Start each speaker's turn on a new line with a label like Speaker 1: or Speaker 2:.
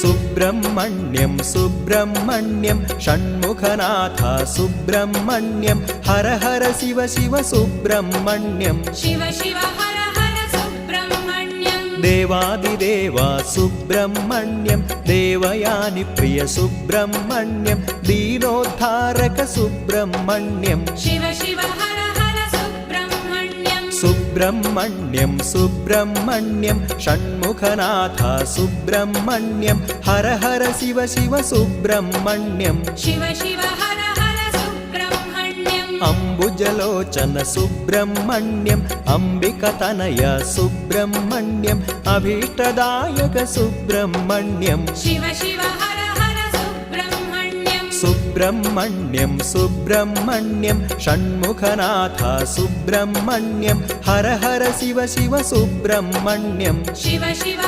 Speaker 1: सुब्रह्मण्यं सुब्रह्मण्यं षण्मुखनाथ सुब्रह्मण्यं हर हर शिव शिव सुब्रह्मण्यं
Speaker 2: शिव शिव हर हर सुब्रह्मण्यं
Speaker 1: देवादिदेवा सुब्रह्मण्यं देवयानि प्रिय सुब्रह्मण्यं दीनोद्धारक सुब्रह्मण्यं
Speaker 2: शिव शिव हर
Speaker 1: सुब्रह्मण्यं सुब्रह्मण्यं षण्मुखनाथ सुब्रह्मण्यं हर हर शिव शिव सुब्रह्मण्यं
Speaker 2: शिव शिव हर हर सुब्रह्मण्यम्
Speaker 1: अम्बुजलोचन सुब्रह्मण्यम् अम्बिकतनय सुब्रह्मण्यम् अभीष्टदायक सुब्रह्मण्यं
Speaker 2: शिव शिव
Speaker 1: सुब्रह्मण्यं सुब्रह्मण्यं षण्मुखनाथ सुब्रह्मण्यं हर हर शिव शिव सुब्रह्मण्यं
Speaker 2: शिव शिव